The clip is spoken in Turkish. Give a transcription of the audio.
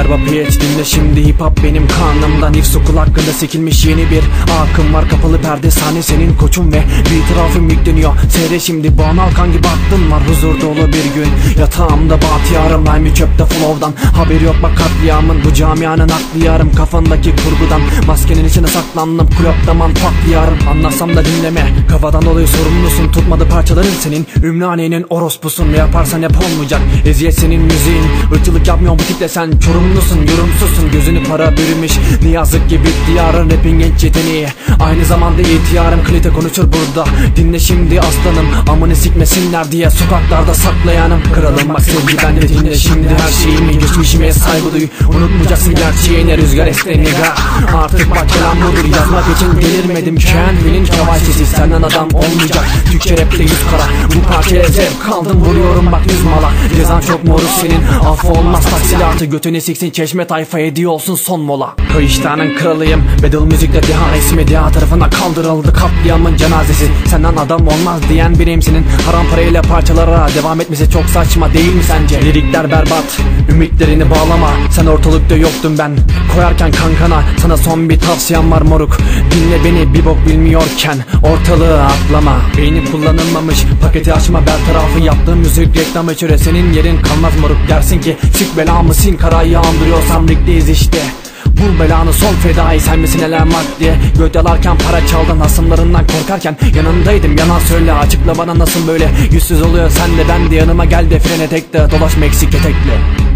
Merhaba PH dinle şimdi hip hop benim kanımda. Nif sokul hakkında sekilmiş yeni bir akım var. Kapalı perde sahne senin koçun ve bir tarafım yükleniyor. Seyre şimdi Banu Alkan gibi aklın var. Huzur dolu bir gün. Yatağımda bahtiyarım Laymi çöpte flow'dan. Haberi yok bak katliamın. Bu camianın aklı yarım Kafandaki kurgudan. Maskenin içine saklandım. Kulüpte man patlayarım Anlasam da dinleme. Kafadan dolayı sorumlusun. Tutmadı parçaların senin. Ümraniye'nin orospusun. Ne yaparsan yap olmayacak. Eziyet senin müziğin. Irkçılık yapmıyor bu tiple sen Çorumlusun yorumsuzsun Gözünü para bürümüş. Ne yazık ki bitti yarın rapin genç yeteneği Aynı zamanda ihtiyarım klite konuşur burada. Dinle şimdi aslanım Amını sikmesinler diye sokaklarda saklayanım. Kralım bak sevgi bende dinle şimdi her şeyimi Geçmişime saygı duy. Unutmayacaksın gerçeğini rüzgar nigga Artık bak kelam budur yazmak için delirmedim. Kendinin kemal sesi senden adam olmayacak. Türkçe rapte yüz kara Bu parçaya zevk kaldım vuruyorum bak yüz mala. Cezan çok moruk senin affı olmaz. Taksilatı Götüne siksin çeşme tayfa ediyor olsun son mola. Kayıştanın kralıyım Battle müzikte deha ismi deha tarafına kaldırıldı Katliamın cenazesi. Senden adam olmaz diyen biriyim senin. Haram parayla parçalara devam etmesi çok saçma değil mi sence? Lirikler berbat Ümitlerini bağlama. Sen ortalıkta yoktun ben. Koyarken kankana Sana son bir tavsiyem var moruk. Dinle beni bir bok bilmiyorken Ortalığı atlama. Beyni kullanılmamış Paketi açma bertarafı Yaptığım müzik reklam içere Senin yerin kalmaz moruk. Dersin ki sik belamı sin karayı andırıyorsam ligdeyiz işte. Bu belanı son fedai sen misin elem diye Göt yalarken para çaldın hasımlarından korkarken Yanındaydım. Yalan söyle açıkla bana nasıl böyle. Yüzsüz oluyor sen de ben de yanıma gel de frene tekte Dolaşma eksik etekle